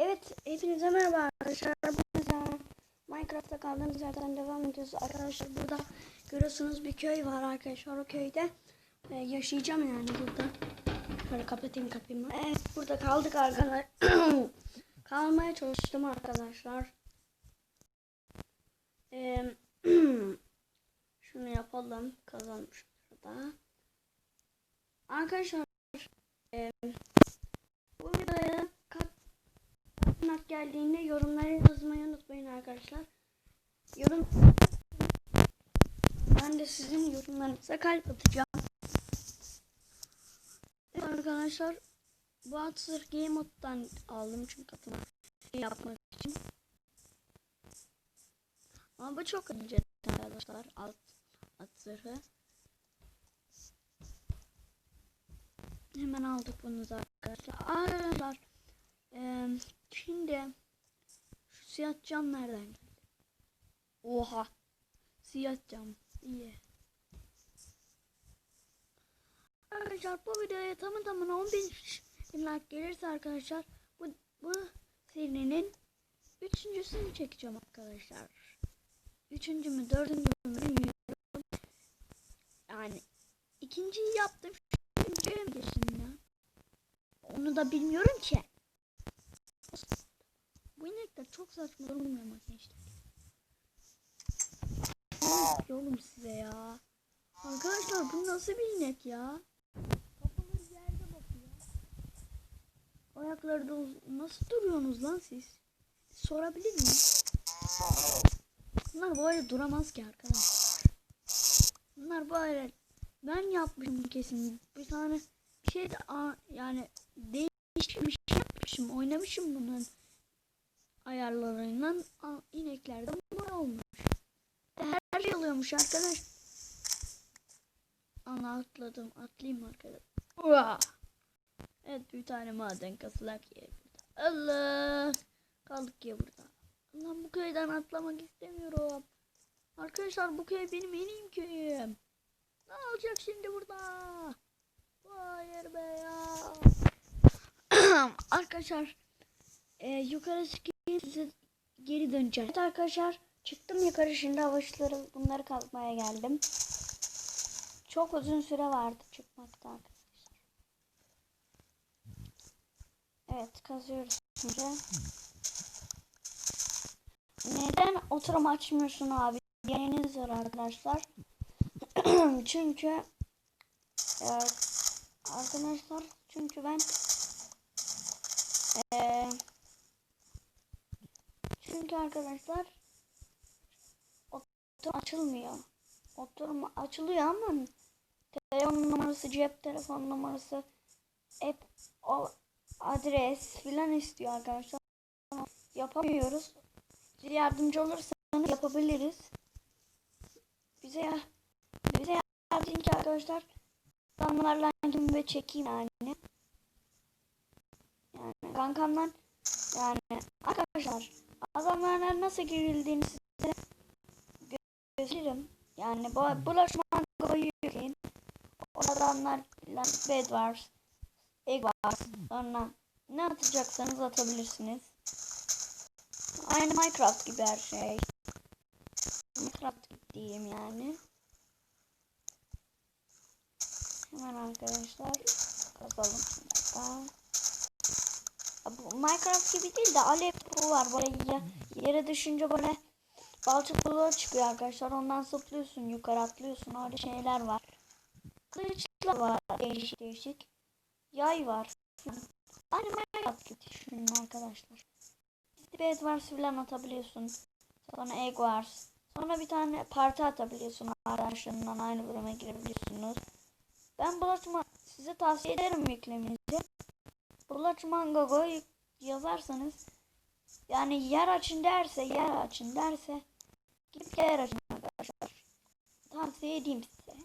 Evet, hepinize merhaba arkadaşlar. Bugün Minecraft'ta kaldığımız yerden devam ediyoruz. Arkadaşlar burada görüyorsunuz bir köy var arkadaşlar. O köyde e, yaşayacağım yani burada. Şöyle kapatayım kapıyı. Evet, burada kaldık arkadaşlar. Kalmaya çalıştım arkadaşlar. E, şunu yapalım. Kazalım şurada. Arkadaşlar e, bu videoya Mat geldiğinde yorumlara yazmayı unutmayın arkadaşlar. Yorum ben de sizin yorumlarınıza kalp atacağım. Evet arkadaşlar bu at zırh game moddan aldım çünkü katıma yapmak için. Ama bu çok ince arkadaşlar alt at zırhı. Hemen aldık bunu da arkadaşlar. Arkadaşlar ee, şimdi şu siyah cam nereden geldi? Oha. Siyah cam. İyi. Arkadaşlar bu videoya tamı tamına 10 bin like gelirse arkadaşlar bu, bu serinin üçüncüsünü çekeceğim arkadaşlar. Üçüncü mü dördüncü mü. Yani ikinciyi yaptım. Üçüncüye mi geçtim ya? Onu da bilmiyorum ki. Bu inekler çok saçma durmuyor ama gençler. Ne yapıyorum size ya? Arkadaşlar bu nasıl bir inek ya? Kafanız yerde bakıyor. Ayakları nasıl duruyorsunuz lan siz? Sorabilir miyim? Bunlar böyle duramaz ki arkadaşlar. Bunlar böyle ben yapmışım kesin. Bir tane şey de yani değişik bir şey yapmışım. Oynamışım bunun ayarlarıyla. Aa, inekler de böyle olmuş. Her şey oluyormuş arkadaş. Ana atladım. Atlayayım arkadaş. Ua! Evet bir tane maden kasılak yer. Allah! Kaldık ya burada. Lan bu köyden atlamak istemiyorum. Arkadaşlar bu köy benim en iyi köyüm. Ne olacak şimdi burada? Hayır be ya. arkadaşlar e, yukarı çıkayım size geri döneceğim. Evet arkadaşlar çıktım yukarı şimdi avaçları bunları kazmaya geldim. Çok uzun süre vardı çıkmakta arkadaşlar. Evet kazıyoruz şimdi. Neden oturum açmıyorsun abi? Diyeniniz var arkadaşlar. çünkü evet, arkadaşlar çünkü ben eee çünkü arkadaşlar oturum açılmıyor. Oturum açılıyor ama telefon numarası, cep telefon numarası, hep o adres filan istiyor arkadaşlar. Yapamıyoruz. Bize yardımcı olursanız yapabiliriz. Bize ya bize yardımcı ki arkadaşlar adamlarla ve çekeyim yani. Yani kankamdan yani arkadaşlar adamlarla nasıl girildiğini size gösteririm. Yani bu bulaşman koyu yükleyin. O adamlarla bed var. Egg var. Sonra ne atacaksanız atabilirsiniz. Aynı Minecraft gibi her şey. Minecraft gibi diyeyim yani. Hemen arkadaşlar kazalım şimdi. Minecraft gibi değil de alev var. Böyle yere düşünce böyle balçıklığa çıkıyor arkadaşlar. Ondan zıplıyorsun yukarı atlıyorsun. Öyle şeyler var. Kılıçlar var değişik değişik. Yay var. Aynı Minecraft gibi düşünün arkadaşlar. Bed Wars falan atabiliyorsun. Sonra Egg Wars. Sonra bir tane parti atabiliyorsun. Arkadaşlarından aynı bölüme girebiliyorsunuz. Ben Bulaşma size tavsiye ederim yüklemenizi. Bulaşman Gogo yazarsanız yani yer açın derse yer açın derse gidip yer açın arkadaşlar. Tavsiye edeyim size.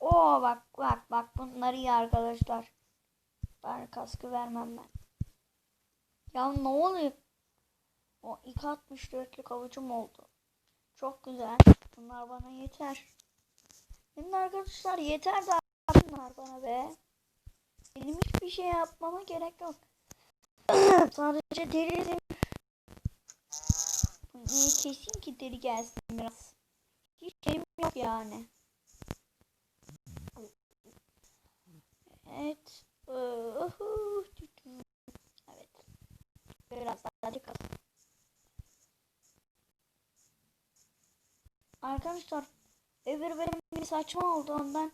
Oo bak bak bak bunları iyi arkadaşlar. Ben kaskı vermem ben. Ya ne oluyor? O 2.64'lük avucum oldu. Çok güzel. Bunlar bana yeter. Şimdi arkadaşlar yeter de bunlar bana be. Benim hiçbir şey yapmama gerek yok. Sadece deri Niye keseyim ki deri gelsin biraz. Hiç şeyim yok yani. Evet. Evet. Biraz daha dikkat. Arkadaşlar öbür bölüm saçma oldu ondan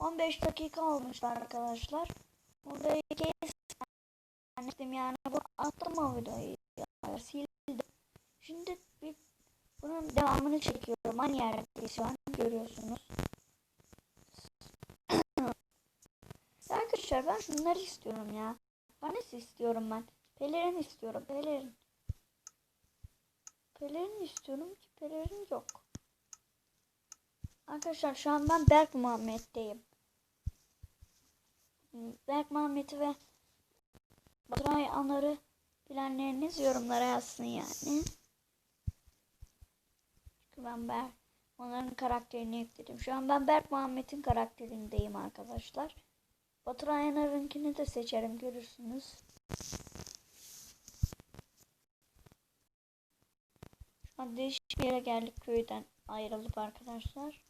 15 dakika olmuşlar arkadaşlar. Burada kes anlattım yani bu attım o videoyu sildim. Şimdi bir bunun devamını çekiyorum. Aynı yerde şu an görüyorsunuz. Arkadaşlar ben şunları istiyorum ya. Bana istiyorum ben. Pelerin istiyorum. Pelerin. Pelerin istiyorum ki pelerin yok. Arkadaşlar şu an ben Berk Muhammed'deyim. Berk Muhammed'i ve Baturay Anar'ı bilenleriniz yorumlara yazsın yani. Çünkü ben Berk onların karakterini yükledim. Şu an ben Berk Muhammed'in karakterindeyim arkadaşlar. Baturay Anar'ınkini de seçerim görürsünüz. Şu an değişik bir yere geldik köyden ayrılıp arkadaşlar.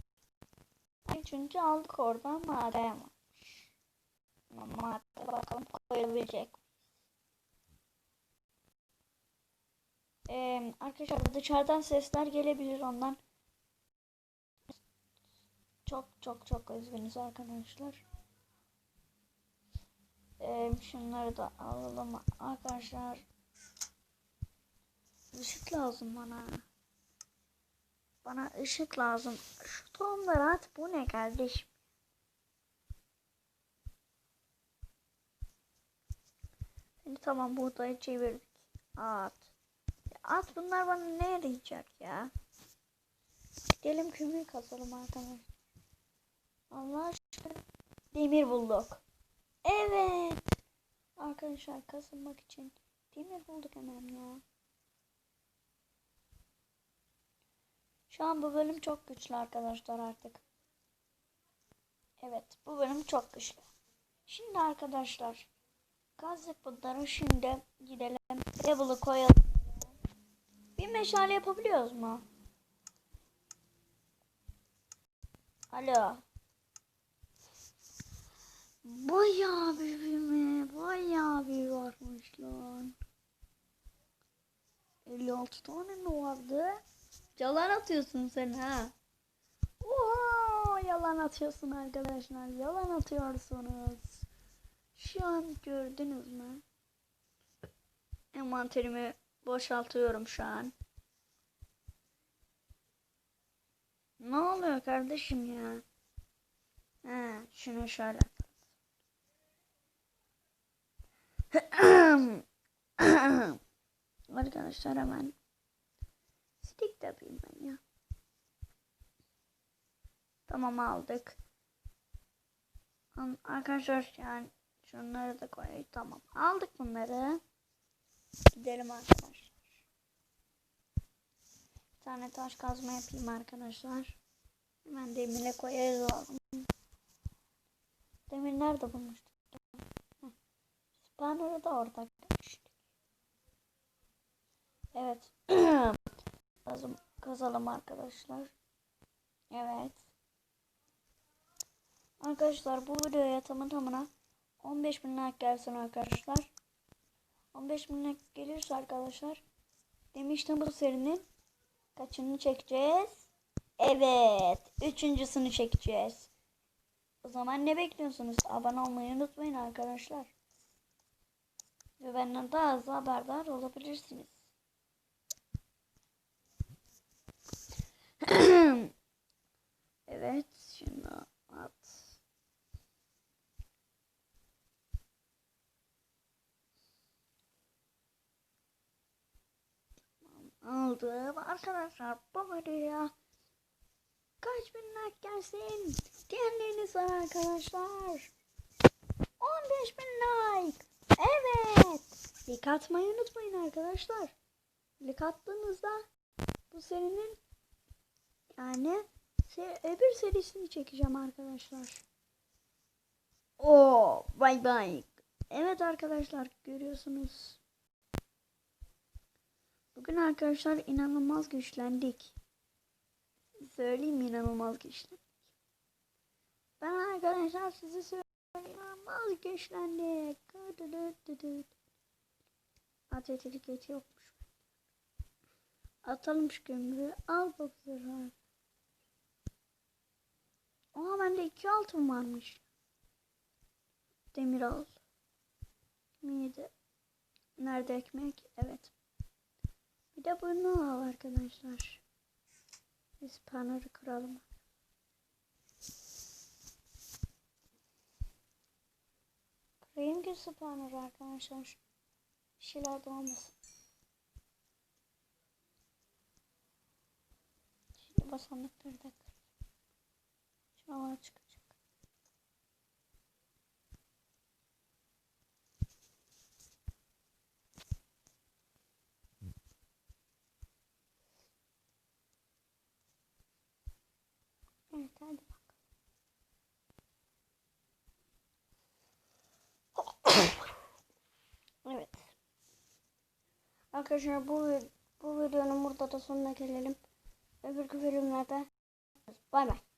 Ay çünkü aldık oradan maden Maden bakalım koyabilecek. Ee, arkadaşlar dışarıdan sesler gelebilir ondan. Çok çok çok üzgünüz arkadaşlar. Ee, şunları da alalım arkadaşlar. Işık lazım bana. Bana ışık lazım. Şu tohumları at. Bu ne kardeşim? Şimdi tamam buğdayı çevirdik. At. At bunlar bana ne yarayacak ya? Gidelim kömür kazalım arkadaşlar. Allah aşkına. Demir bulduk. Evet. Arkadaşlar kazınmak için demir bulduk hemen ya. Şu an bu bölüm çok güçlü arkadaşlar artık. Evet bu bölüm çok güçlü. Şimdi arkadaşlar kazdık bunları şimdi gidelim. Level'ı koyalım. Bir meşale yapabiliyoruz mu? Alo. Bayağı bir mi? Bayağı bir varmış lan. 56 tane mi vardı? Yalan atıyorsun sen ha. Oo, yalan atıyorsun arkadaşlar. Yalan atıyorsunuz. Şu an gördünüz mü? Envanterimi boşaltıyorum şu an. Ne oluyor kardeşim ya? Ha, şunu şöyle. Arkadaşlar hemen stick de ben ya. Tamam aldık. Arkadaşlar yani şunları da koyayım. Tamam aldık bunları. Gidelim arkadaşlar. Bir tane taş kazma yapayım arkadaşlar. Hemen demire koyarız. Demir nerede bulmuştuk? Spawner'ı da orada görmüştük. Evet. Kazım, kazalım arkadaşlar. Evet. Arkadaşlar bu videoya tamı tamına 15 bin like gelsin arkadaşlar. 15 bin like gelirse arkadaşlar demiştim bu serinin kaçını çekeceğiz? Evet. Üçüncüsünü çekeceğiz. O zaman ne bekliyorsunuz? Abone olmayı unutmayın arkadaşlar. Ve benden daha hızlı haberdar olabilirsiniz. evet. Şunu at. Aldım arkadaşlar bu videoya kaç bin like gelsin? Diyenleriniz var arkadaşlar. 15 bin like. Evet. Like atmayı unutmayın arkadaşlar. Like attığınızda bu serinin yani se öbür serisini çekeceğim arkadaşlar. O Bay bay. Evet arkadaşlar görüyorsunuz. Bugün arkadaşlar inanılmaz güçlendik. Söyleyeyim inanılmaz güçlendik. Ben arkadaşlar size söyleyeyim inanılmaz güçlendik. Ateşlik eti yokmuş. Atalım şu kömürü. Al bak zırhı. Aa bende iki altın varmış. Demir al. Miydi? Nerede ekmek? Evet. Bir de bunu al arkadaşlar. Biz panarı kıralım. Kırayım ki spawner arkadaşlar. Bir şeyler de olmasın. Şimdi basanlıkları da kır. Şuralar çıkacak. Evet hadi bak. evet. Arkadaşlar bu bu videonun burada da sonuna gelelim. Öbür bölümlerde bay bay.